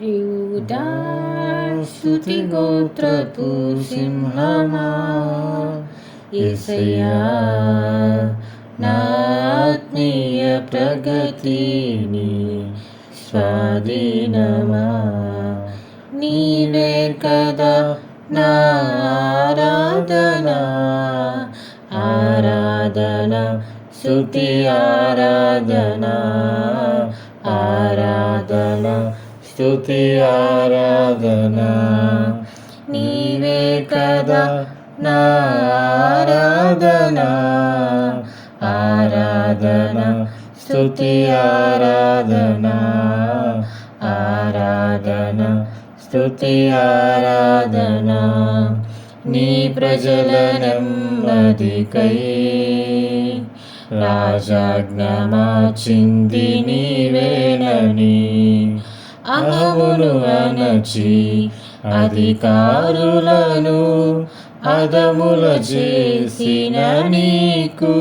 యూదా స్తుతి గోత్రపు సింహమా ఏసయ్యా నా ఆత్మీయ ప్రగతిని స్వాధీనమా నీవే కదా నా ఆరాధన స్తుతి ఆరాధన నీవే కదా నా ఆరాధన ఆరాధన స్తుతి ఆరాధన ఆరాధన స్తుతి ఆరాధన నీ ప్రజల నెమ్మదికై రాజాజ్ఞ మార్చింది నీవేనని అహమును అనచి అధికారులను అదముల చేసిన నీకు